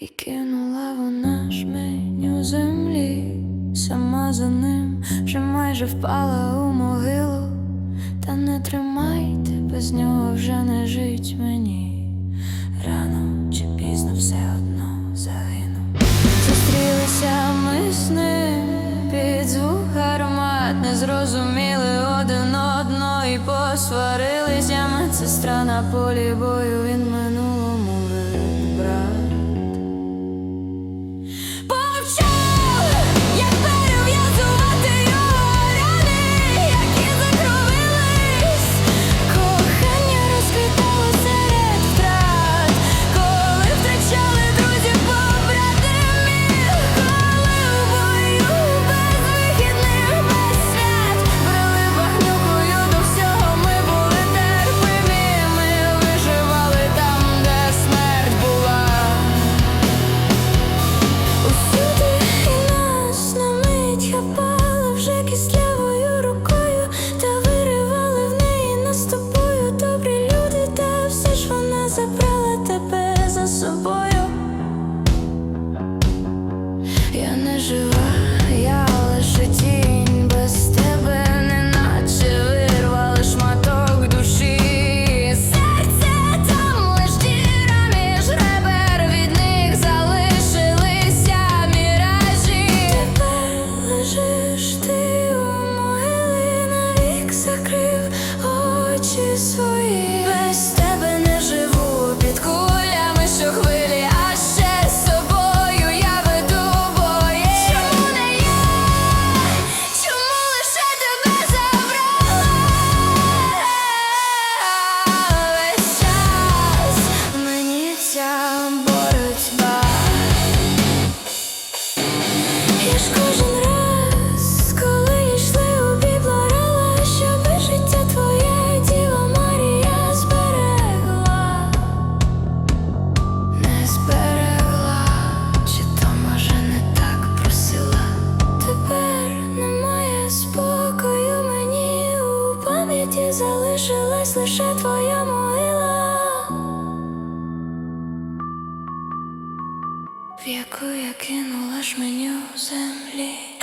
І кинула вона жменю землі, сама за ним вже майже впала у могилу, та не тримайте, без нього вже не жить мені. Рано чи пізно все одно загину. Зустрілися ми з ним під звук гармат, не зрозуміли один одно і посварилися ми сестра на полі бою він минув. this світі залишилась лише твоя могила, в яку я кинула у землі.